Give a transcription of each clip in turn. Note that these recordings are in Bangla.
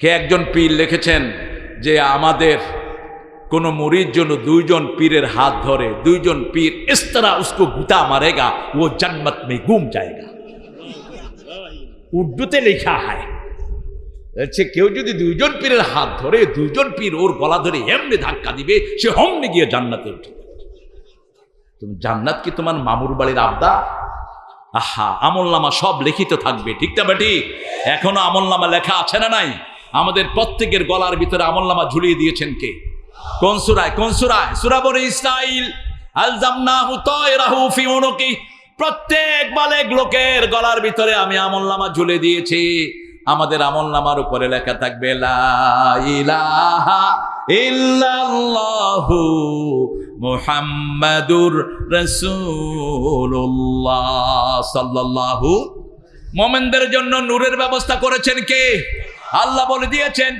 কে একজন পীর লিখেছেন যে আমাদের কোনো মরির জন্য দুইজন পীরের হাত ধরে, দুইজন পীর ইস তারা উসকো গুতা মারেগা, ও জন্মত মে গুম যায়গা। উর্দুতে লেখা হয় সে কেউ যদি দুইজন পীরের হাত ধরে, দুইজন পীর ওর গলা ধরে এমনি ধাক্কা দিবে, সে হমনে গিয়ে জান্নাতে উঠে তুমি জান্নাত কি তোমার মামুর বাড়ির আবদা? আহা, আমল নামা সব লিখিত থাকবে, ঠিক না বেটি? এখনও আমল নামা লেখা আছে না নাই? আমাদের প্রত্যেকের গলার ভিতরে আমল নামা ঝুলিয়ে দিয়েছেন কে? কোন সুরায়? কোন সুরায়? সুরা বলে ইসরাইল। প্রত্যেক বালেক লোকের গলার ভিতরে আমি আমল নামা ঝুলে দিয়েছি। আমাদের আমল নামার উপরে লেখা থাকবে, লা ইলাহা ইল্লাল্লাহু মোমেনদের জন্য নূরের ব্যবস্থা করেছেন কে? আল্লাহ বলে দিয়েছেন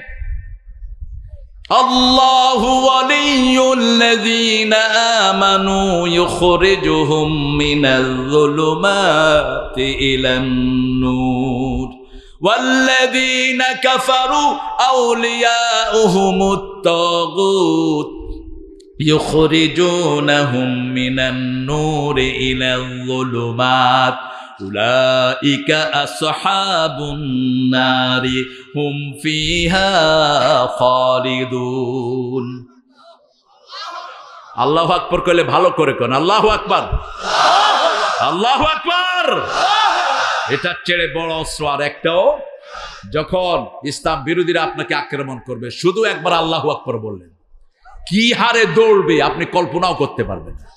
الله ولي الذين آمنوا يخرجهم من الظلمات إلى النور والذين كفروا أولياؤهم الطاغوت يخرجونهم من النور إلى الظلمات উলাইকা আসহাবুন নারি হুম ফিহা আল্লাহ আকবর করলে ভালো করে কোন। আল্লাহ আকবর। আল্লাহ আকবর। এটা ছেড়ে বড় অস্ত্র আর একটাও যখন ইসলাম বিরোধীরা আপনাকে আক্রমণ করবে, শুধু একবার আল্লাহ আকবর বললেন। কি হারে দৌড়বে আপনি কল্পনাও করতে পারবেন না।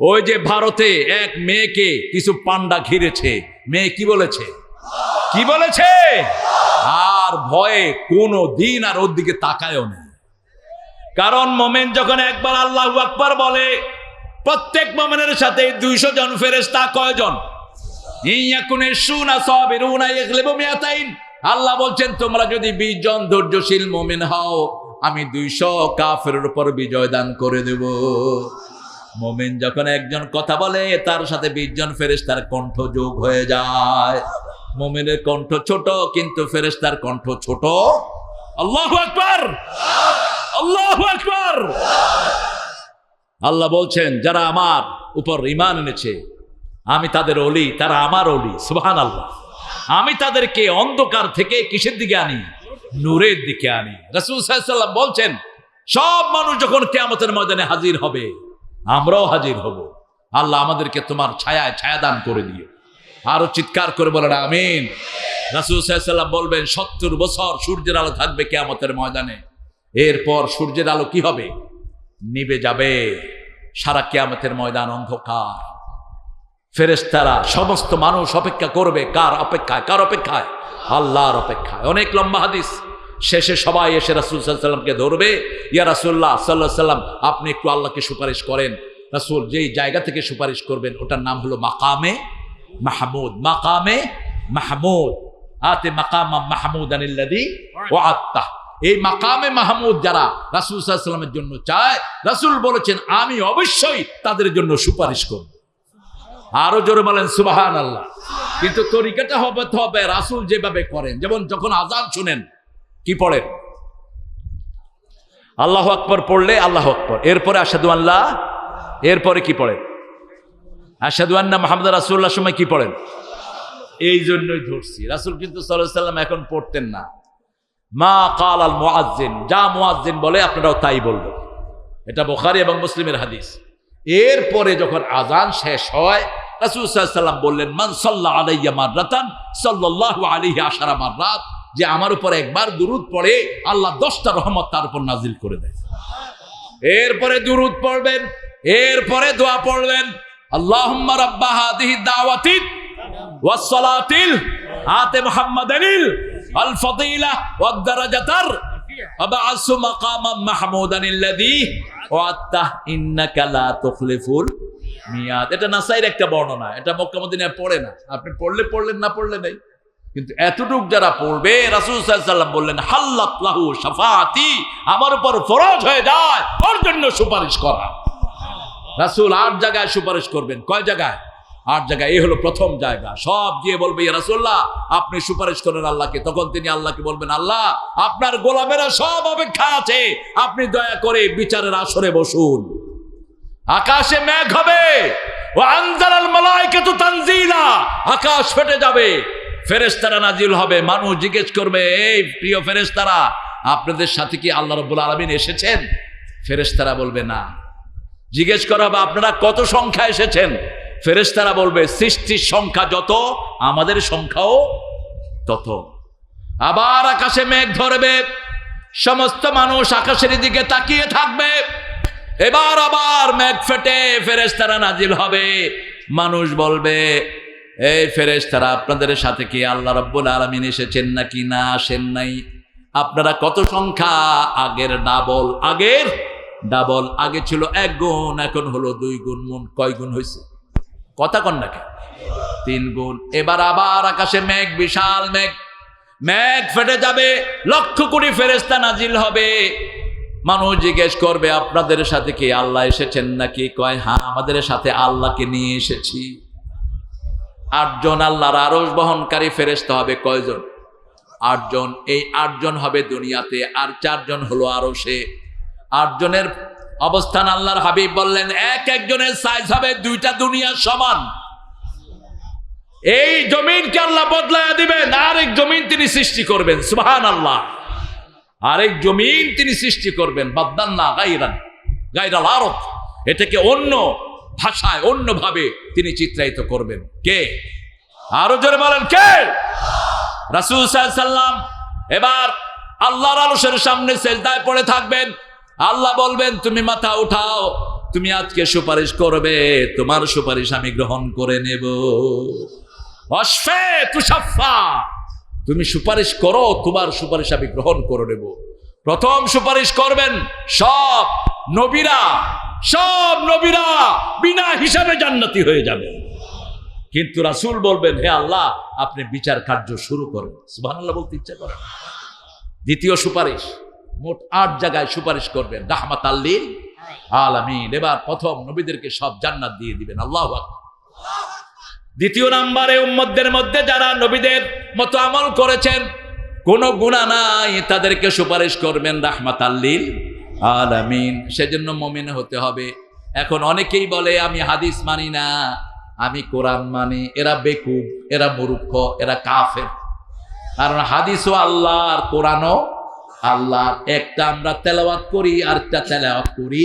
ওই যে ভারতে এক মেয়েকে কিছু পান্ডা ঘিরেছে। মেয়ে কি বলেছে? কি বলেছে? আর ভয়ে কোনো দিন আর ওর দিকে তাকায়ও নেই। কারণ মোমেন যখন একবার আল্লাহ আকবার বলে প্রত্যেক মোমেনের সাথে দুইশো জন ফেরেস্তা কয়জন? আল্লাহ বলছেন তোমরা যদি বিশ জন ধৈর্যশীল মোমেন হও আমি দুইশো কাফের উপর বিজয় দান করে দেব। মোমেন যখন একজন কথা বলে, তার সাথে বিশ জন ফেরেস্তার কণ্ঠ যোগ হয়ে যায়। মোমেনের কণ্ঠ ছোট, কিন্তু ফেরেস্তার কণ্ঠ ছোট। আল্লাহ আকবার! আল্লাহ আকবার! আল্লাহ বলছেন, যারা আমার উপর ইমান এনেছে, আমি তাদের অলি তারা আমার অলি সুহান আল্লাহ আমি তাদেরকে অন্ধকার থেকে কিসের দিকে আনি? নূরের দিকে আনি। রাসূল সাল্লাম বলছেন, সব মানুষ যখন কেয়ামতের ময়দানে হাজির হবে আমরাও হাজির হব। আল্লাহ আমাদেরকে তোমার ছায়ায় ছায়াদান করে দিও। আরও চিৎকার করে বলেন, আমিন। রাসূল সাল্লাম বলবেন, সত্তর বছর সূর্যের আলো থাকবে কেয়ামতের ময়দানে। এরপর সূর্যের আলো কি হবে? নিবে যাবে। সারা কেয়ামতের ময়দান অন্ধকার। ফেরেস্তারা সমস্ত মানুষ অপেক্ষা করবে, কার অপেক্ষায়? কার অপেক্ষায়? আল্লাহর অপেক্ষায়। অনেক লম্বা হাদিস। শেষে সবাই এসে রাসুল ধরবে, ইয়া রাসুল্লাহ সাল্লাহ সাল্লাম আপনি একটু আল্লাহকে সুপারিশ করেন। রাসুল যেই জায়গা থেকে সুপারিশ করবেন, ওটার নাম হলো মাকামে মাহমুদ। মাকামে মাহমুদ। আতে মাকামা মাহমুদ আনিল্লাদি ও আত্মা এই মাকামে মাহমুদ যারা রাসুল সাল্লামের জন্য চায়, রাসুল বলেছেন, আমি অবশ্যই তাদের জন্য সুপারিশ করব। আরও জোরে বলেন সুবাহান আল্লাহ কিন্তু তরিকাটা হবে হবে রাসুল যেভাবে করেন, যেমন যখন আজান শুনেন কি পড়েন? আল্লাহ আকবর পড়লে আল্লাহ আকবর। এরপরে আসাদু আল্লাহ এরপরে কি পড়েন? আসাদু আন্না মাহমুদ রাসুল্লাহ সময় কি পড়েন? এই জন্যই ধরছি। রাসুল কিন্তু সাল্লাম এখন পড়তেন না। মা কাল আল মোয়াজ্জিন যা মোয়াজ্জিন বলে আপনারাও তাই বলবেন। এটা বোখারি এবং মুসলিমের হাদিস। এরপরে যখন আজান শেষ হয়, রাসুল সাল্লাম বললেন, মান সাল্লাহ আলাইয়া মাররাতান সাল্লাহ আলিহি আশারা মাররাত। যে আমার উপর একবার দুরুদ পড়ে, আল্লাহ দশটা রহমত তার উপর নাজিল করে দেয়। এরপরে দুরুদ পড়বেন, এরপরে দোয়া পড়বেন। আল্লাহুম্মা রাব্বা হাদিহি দাওয়াতিত ওয়াস সালাতিল আতে মুহাম্মাদানিল আল ফাদিলা ওয়াদ দারাজাতার আবাআস মাকামাম মাহমুদান আল্লাযী ওয়াত্তাহ ইন্নাকা লা তুখলিফুল মিয়াদ। এটা নাসাইর একটা বর্ণনা, এটা মক্কা মদিনায় পড়ে না। আপনি পড়লে পড়লেন, না পড়লে নাই। কিন্তু এতটুক যারা পড়বে, রাসুল সাল্লাম বললেন, হাল্লাত শাফাতি আমার উপর ফরজ হয়ে যায়, ওর জন্য সুপারিশ করা। রাসুল আট জায়গায় সুপারিশ করবেন। কয় জায়গায়? আট জায়গায়। এই হলো প্রথম জায়গা। সব গিয়ে বলবে রাসূলুল্লাহ, আপনি সুপারিশ করেন আল্লাহকে। তখন তিনি আল্লাহকে বলবেন, আল্লাহ, আপনার গোলামেরা সব অপেক্ষা আছে। আপনি দয়া করে বিচারের আসরে বসুন। আকাশে মেঘ হবে। ও তানজিলা, আকাশ ফেটে যাবে। ফেরেশতারা নাজিল হবে। মানুষ জিজ্ঞেস করবে, এই প্রিয় ফেরেস্তারা আপনাদের সাথে কি আল্লাহ রাব্বুল আলামিন এসেছেন? ফেরেশতারা বলবে, না। জিজ্ঞেস করা হবে, আপনারা কত সংখ্যা এসেছেন? ফেরেশতারা বলবে, সৃষ্টির সংখ্যা যত, আমাদের সংখ্যাও তত। আবার আকাশে মেঘ ধরবে, সমস্ত মানুষ আকাশের দিকে তাকিয়ে থাকবে। এবার আবার মেঘ ফেটে ফেরেশতারা নাজিল হবে। মানুষ বলবে এই ফেরেশতারা, আপনাদের সাথে কি আল্লাহ রাব্বুল আলামিন এসেছেন নাকি? না, আসেন নাই। আপনারা কত সংখ্যা? আগের ডাবল আগের ডাবল, আগে ছিল এক গুণ, এখন হলো দুই গুণ, মন কয় গুণ হয়েছে কথা কন নাকি? তিন গুণ। এবার আবার আকাশে মেঘ, বিশাল মেঘ। মেঘ ফেটে যাবে, লক্ষ কোটি ফেরেস্তা নাজিল হবে। মানুষ জিজ্ঞেস করবে, আপনাদের সাথে কি আল্লাহ এসেছেন নাকি? কয় হ্যাঁ আমাদের সাথে আল্লাহকে নিয়ে এসেছি। আটজন আল্লাহর আরস বহনকারী ফেরেস্তা হবে কয়জন? আটজন। এই আটজন হবে দুনিয়াতে, আর চারজন হলো আরও সে আটজনের অবস্থান আল্লাহর হাবিব বললেন, এক একজনের সাইজ হবে দুইটা দুনিয়ার সমান। এই জমিনকে আল্লাহ বদলায় দিবেন, আরেক জমিন তিনি সৃষ্টি করবেন সুহান আল্লাহ আরেক জমিন তিনি সৃষ্টি করবেন, বাদ্দান্না গাইরান গাইরাল আরব এটাকে অন্য ভাষায় অন্যভাবে তিনি চিত্রায়িত করবেন। কে? আরও জোরে বলেন, কে? রাসূল সাল্লাম এবার আল্লাহর আলসের সামনে সেজদায় পড়ে থাকবেন। আল্লাহ বলবেন, তুমি মাথা উঠাও, তুমি আজকে সুপারিশ করবে, তোমার সুপারিশ আমি গ্রহণ করে নেব। তুমি সুপারিশ করো, তোমার সুপারিশ আমি গ্রহণ করে নেব। প্রথম সুপারিশ করবেন সব নবীরা। সব নবীরা বিনা হিসাবে জান্নাতি হয়ে যাবে। কিন্তু রাসুল বলবেন, হে আল্লাহ, আপনি বিচার কার্য শুরু করেন। সুবহানাল্লাহ বলতে ইচ্ছা করেন দ্বিতীয় সুপারিশ, মোট আট জায়গায় সুপারিশ করবেন রাহমাত আল্লিল আলামিন। এবার প্রথম নবীদেরকে সব জান্নাত দিয়ে দিবেন, আল্লাহ দ্বিতীয় নাম্বারে উম্মতদের মধ্যে যারা নবীদের মতো আমল করেছেন, কোনো গুণা নাই, তাদেরকে সুপারিশ করবেন রাহমাত আল্লিল আলামিন, সেজন্য মমিন হতে হবে। এখন অনেকেই বলে, আমি হাদিস মানি না, আমি কোরআন মানি। এরা বেকুব, এরা মুরুক্ষ এরা কাফের। কারণ হাদিসও আল্লাহ আর কোরআনও আল্লাহ। একটা আমরা তেলাওয়াত করি আর একটা তেলাওয়াত করি।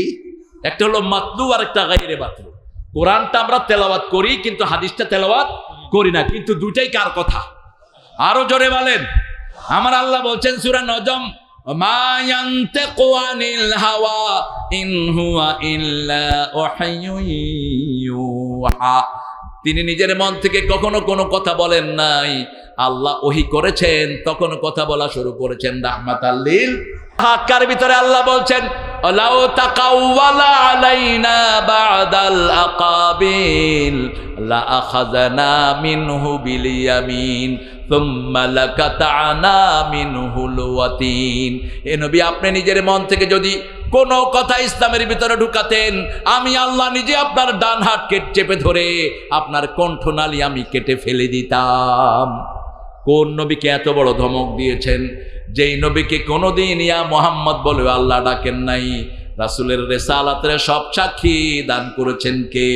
একটা হলো মাতলু আর একটা গাইরে মাতলু কোরআনটা আমরা তেলাওয়াত করি, কিন্তু হাদিসটা তেলাওয়াত করি না। কিন্তু দুইটাই কার কথা? আরও জোরে বলেন। আমার আল্লাহ বলছেন, সূরা নজম হাওয়া, ইন হুয়া ইল্লা তিনি নিজের মন থেকে কখনো কোনো কথা বলেন নাই। আল্লাহ ওহি করেছেন তখন কথা বলা শুরু করেছেন রাহমাত আল্লিল হাক্কার ভিতরে আল্লাহ বলছেন লা নবী, আপনি নিজের মন থেকে যদি কোনো কথা ইসলামের ভিতরে ঢুকাতেন, আমি আল্লাহ নিজে আপনার ডান হাত কেটে চেপে ধরে আপনার কণ্ঠনালী আমি কেটে ফেলে দিতাম। কোন নবীকে এত বড় ধমক দিয়েছেন? যেই নবীকে কোনোদিন ইয়া মোহাম্মদ বলে আল্লাহ ডাকেন নাই, রাসুলের রেসালাতের সব সাক্ষী দান করেছেন কে?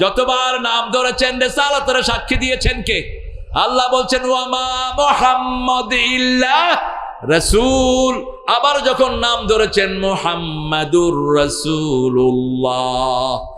যতবার নাম ধরেছেন, রেসালাতের সাক্ষী দিয়েছেন কে? আল্লাহ বলছেন, ওয়ামা মোহাম্মদ ইল্লাহ রসুল। আবার যখন নাম ধরেছেন, মোহাম্মদুর রসুল্লাহ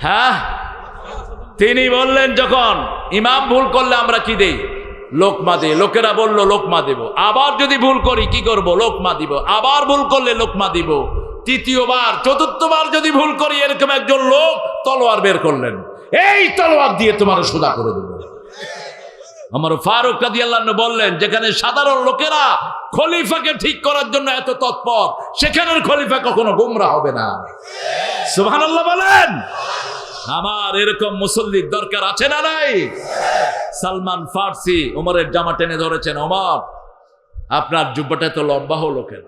হ্যাঁ? তিনি বললেন, যখন ইমাম ভুল করলে আমরা কি দেই? লোকমা দে লোকেরা বলল, লোকমা দেব। আবার যদি ভুল করি, কি করব? লোকমা দিব। আবার ভুল করলে লোকমা দিব। তৃতীয়বার, চতুর্থবার যদি ভুল করি, এরকম একজন লোক তলোয়ার বের করলেন। এই তলোয়ার দিয়ে তোমার সোজা করে দেবো। আমার ফারুক কাদি আল্লাহ বললেন, যেখানে সাধারণ লোকেরা খলিফাকে ঠিক করার জন্য এত তৎপর, সেখানের খলিফা কখনো গুমরা হবে না। সুবহানাল্লাহ বলেন। আমার এরকম মুসল্লির দরকার আছে না নাই? সালমান ফার্সি ওমরের জামা টেনে ধরেছেন, ওমর, আপনার যুব্বটা তো লম্বা হলো কেন?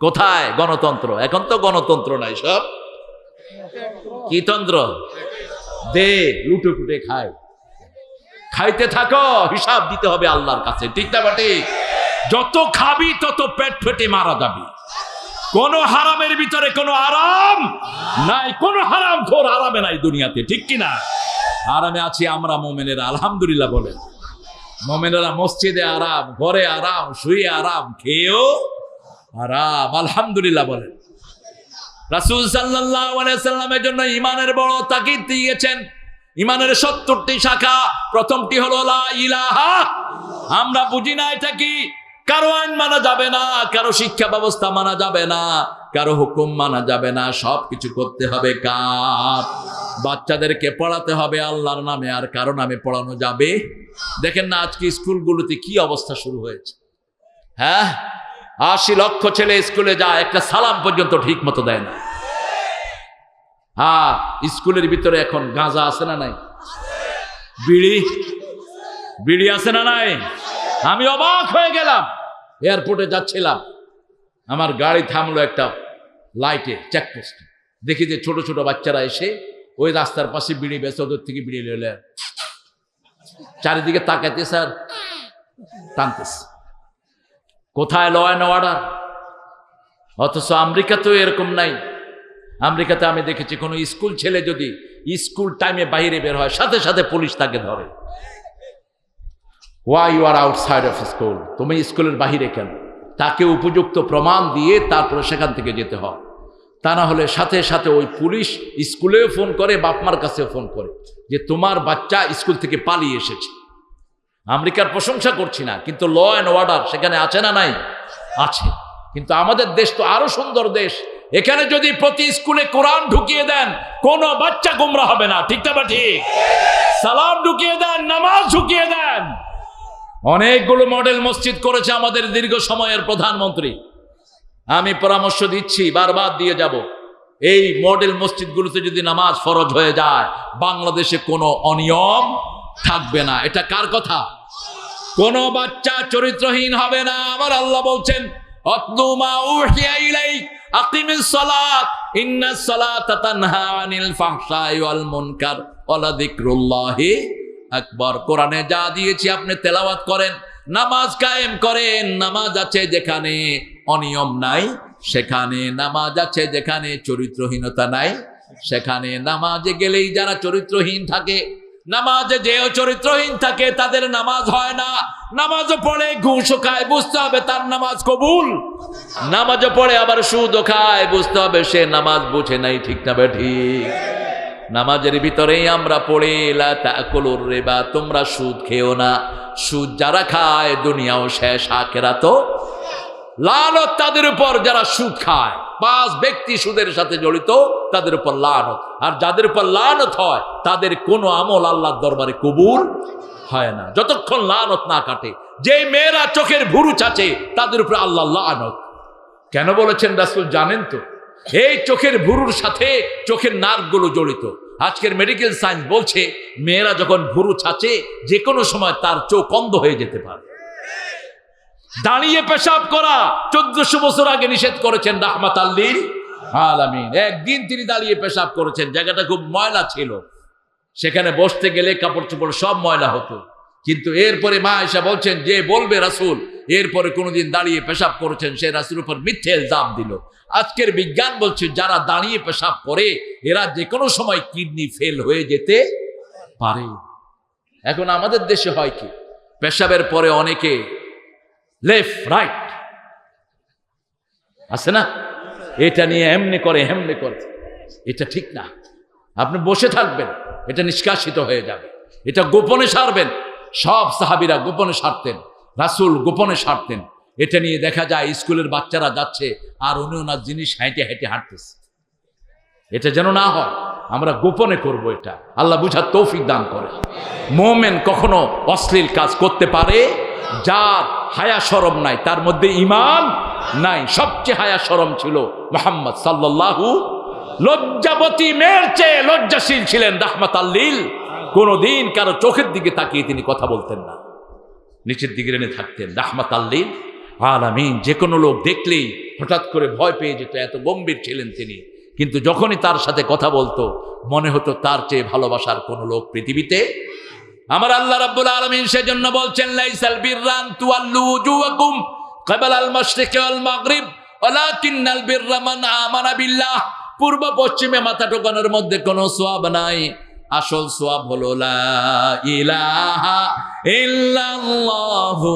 কোথায়? গণতন্ত্র। এখন তো গণতন্ত্র নাই সব। কি তন্ত্র? দে লুটে ফুটে খায়। খাইতে থাকো, হিসাব দিতে হবে আল্লাহর কাছে। ঠিক না বাটি? যত খাবি, তত পেট ফেটে মারা যাবি। কোন হারামের ভিতরে কোনো আরাম নাই, কোন হারাম খোর আরামে নাই দুনিয়াতে, ঠিক কি না আরামে আছি আমরা মোমেনেরা, আলহামদুলিল্লাহ বলেন। মোমেনেরা মসজিদে আরাম, ঘরে আরাম, শুয়ে আরাম, খেয়েও আরাম, আলহামদুলিল্লাহ বলেন। রাসূল আলাইহি সাল্লামের জন্য ইমানের বড় তাকিদ দিয়েছেন। ইমানের সত্তরটি শাখা, প্রথমটি হলো ইলাহা। আমরা বুঝি না এটা কি? কারও আইন মানা যাবে না, কারও শিক্ষা ব্যবস্থা মানা যাবে না, কারও হুকুম মানা যাবে না সব কিছু করতে হবে কার? বাচ্চাদেরকে পড়াতে হবে আল্লাহর নামে, আর কারও নামে পড়ানো যাবে? দেখেন না আজকে স্কুলগুলোতে কি অবস্থা শুরু হয়েছে। হ্যাঁ? আশি লক্ষ ছেলে স্কুলে যায়, একটা সালাম পর্যন্ত ঠিক মতো দেয় না। আর স্কুলের ভিতরে এখন গাঁজা আছে না নাই? বিড়ি? বিড়ি আছে না নাই? আমি অবাক হয়ে গেলাম। এয়ারপোর্টে যাচ্ছিলাম। আমার গাড়ি থামলো একটা লাইটে চেকপোস্টে দেখি যে ছোট ছোট বাচ্চারা এসে ওই রাস্তার পাশে বিড়ি বেছে ওদের থেকে বিড়ি লেলে চারিদিকে তাকাইতে স্যার টানতেছে। কোথায় ল অ্যান্ড অর্ডার অথচ আমেরিকা তো এরকম নাই। আমেরিকাতে আমি দেখেছি কোনো স্কুল ছেলে যদি স্কুল টাইমে বাইরে বের হয়, সাথে সাথে পুলিশ তাকে ধরে। Why you are outside of school তুমি স্কুলের বাহিরে কেন? তাকে উপযুক্ত প্রমাণ দিয়ে তারপরে সেখান থেকে যেতে হয়। তা না হলে সাথে সাথে ওই পুলিশ স্কুলেও ফোন করে বাপমার কাছেও ফোন করে যে তোমার বাচ্চা স্কুল থেকে পালিয়ে এসেছে। আমেরিকার প্রশংসা করছি না, কিন্তু ল অ্যান্ড অর্ডার সেখানে আছে না নাই? আছে। কিন্তু আমাদের দেশ তো আরও সুন্দর দেশ। এখানে যদি প্রতি স্কুলে কোরআন ঢুকিয়ে দেন, কোনো বাচ্চা গুমরা হবে না। ঠিক না ঠিক? সালাম ঢুকিয়ে দেন, নামাজ ঢুকিয়ে দেন। অনেকগুলো মডেল মসজিদ করেছে আমাদের দীর্ঘ সময়ের প্রধানমন্ত্রী। আমি পরামর্শ দিচ্ছি, বারবার দিয়ে যাব। এই মডেল মসজিদগুলোতে যদি নামাজ ফরজ হয়ে যায়, বাংলাদেশে কোনো অনিয়ম থাকবে না। এটা কার কথা? কোন বাচ্চা চরিত্রহীন হবে না। আমার আল্লাহ বলছেন আকবার। কোরআনে যা দিয়েছি আপনি তেলাওয়াত করেন, নামাজ কায়েম করেন, নামাজ আছে যেখানে অনিয়ম নাই, সেখানে নামাজ আছে যেখানে চরিত্রহীনতা নাই, সেখানে নামাজে গেলেই যারা চরিত্রহীন থাকে নামাজে যেও চরিত্রহীন থাকে, তাদের নামাজ হয় না। নামাজও পড়ে ঘুষও খায়, বুঝতে হবে তার নামাজ কবুল। নামাজও পড়ে আবার সুদও খায়, বুঝতে হবে সে নামাজ বুঝে নাই, ঠিক না বে ঠিক? নামাজের ভিতরেই আমরা পড়ে, লা তাকুলুর রিবা, তোমরা সুদ খেও না। সুদ যারা খায়, দুনিয়াও শেষ আখেরা তো লানত তাদের উপর যারা সুদ খায়। পাঁচ ব্যক্তি সুদের সাথে জড়িত, তাদের উপর লানত। আর যাদের উপর লানত হয়, তাদের কোনো আমল আল্লাহর দরবারে কবুল হয় না। যতক্ষণ লানত না কাটে যে মেয়েরা চোখের ভুরু চাচে, তাদের উপর আল্লাহ লানত। কেন বলেছেন রাসুল, জানেন তো? এই চোখের ভুরুর সাথে চোখের নার্ভগুলো জড়িত। আজকের মেডিকেল সায়েন্স বলছে, মেয়েরা যখন ভুরু ছাচে যে কোনো সময় তার চোখ অন্ধ হয়ে যেতে পারে। দাঁড়িয়ে পেশাব করা। চোদ্দশো বছর আগে নিষেধ করেছেন রাহমাত আল্লির আলামিন। একদিন তিনি দাঁড়িয়ে পেশাব করেছেন। জায়গাটা খুব ময়লা ছিল। সেখানে বসতে গেলে কাপড় চোপড় সব ময়লা হতো। কিন্তু এরপরে মা এসা বলছেন, যে বলবে রাসুল, এরপরে কোনোদিন দাঁড়িয়ে পেশাব করেছেন, সে রাসুল উপর মিথ্যে ইলজাম দিল। আজকের বিজ্ঞান বলছে, যারা দাঁড়িয়ে পেশাব করে, এরা যে কোনো সময় কিডনি ফেল হয়ে যেতে পারে। এখন আমাদের দেশে হয় কি, পেশাবের পরে অনেকে লেফট রাইট আছে না? এটা নিয়ে এমনি করে এমনি করে। এটা ঠিক না। আপনি বসে থাকবেন, এটা নিষ্কাশিত হয়ে যাবে। এটা গোপনে সারবেন। সব সাহাবিরা গোপনে সারতেন। রাসুল গোপনে সারতেন। এটা নিয়ে দেখা যায় স্কুলের বাচ্চারা যাচ্ছে, আর উনি ওনার জিনিস হেঁটে হেঁটে হাঁটতেছে। এটা যেন না হয়, আমরা গোপনে করব এটা। আল্লাহ বুঝার তৌফিক দান করে। মোমেন কখনো অশ্লীল কাজ করতে পারে যার হায়া সরম নাই, তার মধ্যে ইমান নাই। সবচেয়ে হায়া সরম ছিল মোহাম্মদ সাল্লাল্লাহু লজ্জাবতী মেয়ের চেয়ে লজ্জাশীল ছিলেন রাহমাত আল্লিল কোনোদিন কারও চোখের দিকে তাকিয়ে তিনি কথা বলতেন না। নিচের দিকে রেনে থাকতেন রাহমাত আল্লিল আলামিন যে কোনো লোক দেখলেই হঠাৎ করে ভয় পেয়ে যেত, এত গম্ভীর ছিলেন তিনি। কিন্তু যখনই তার সাথে কথা বলতো, মনে হতো তার চেয়ে ভালোবাসার কোনো লোক পৃথিবীতে আমার আল্লাহ রাব্বুল আলামিন সেজন্য বলছেন, লাইসাল বিররান তুআল্লু উজুয়াকুম ক্বাবাল আল মাশরিকি ওয়াল মাগরিব, ওয়ালাকিন্নাল বিররা মান আমানা বিল্লাহ। পূর্ব পশ্চিমে মাথা টোকানোর মধ্যে কোনো সওয়াব নাই। আসল সওয়াব হলো, লা ইলাহা ইল্লাল্লাহু।